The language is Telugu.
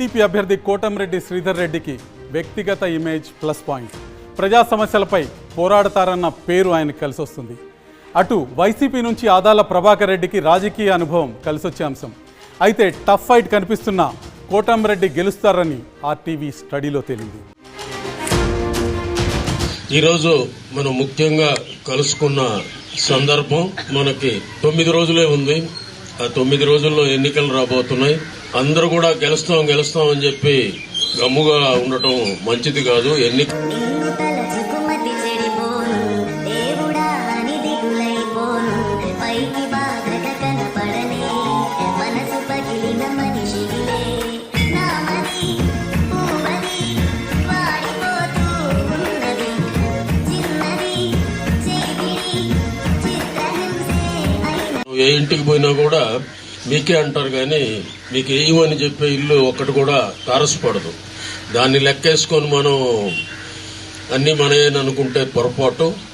టీడీపీ అభ్యర్థి కోటంరెడ్డి శ్రీధర్ రెడ్డికి వ్యక్తిగత ఇమేజ్ ప్లస్ పాయింట్. ప్రజా సమస్యలపై పోరాడతారన్న పేరు ఆయనకు కలిసి వస్తుంది అటు వైసీపీ నుంచి ఆదాల ప్రభాకర్ రెడ్డికి రాజకీయ అనుభవం కలిసొచ్చే అంశం. అయితే టఫ్ ఫైట్ కనిపిస్తున్న కోటంరెడ్డి గెలుస్తారని ఆర్టీవీ స్టడీలో తేలింది. ఈరోజు మనం ముఖ్యంగా కలుసుకున్న సందర్భం మనకి తొమ్మిది రోజులే ఉంది. ఆ తొమ్మిది రోజుల్లో ఎన్నికలు రాబోతున్నాయి. అందరూ కూడా గెలుస్తాం గెలుస్తాం అని చెప్పి గమ్ముగా ఉండటం మంచిది కాదు. ఎన్ని ఏ ఇంటికి పోయినా కూడా మీకే అంటారు కానీ మీకు ఏమని చెప్పే ఇల్లు ఒక్కటి కూడా తారసపడదు. దాన్ని లెక్కేసుకొని మనం అన్ని మనయేననుకుంటే పొరపాటు.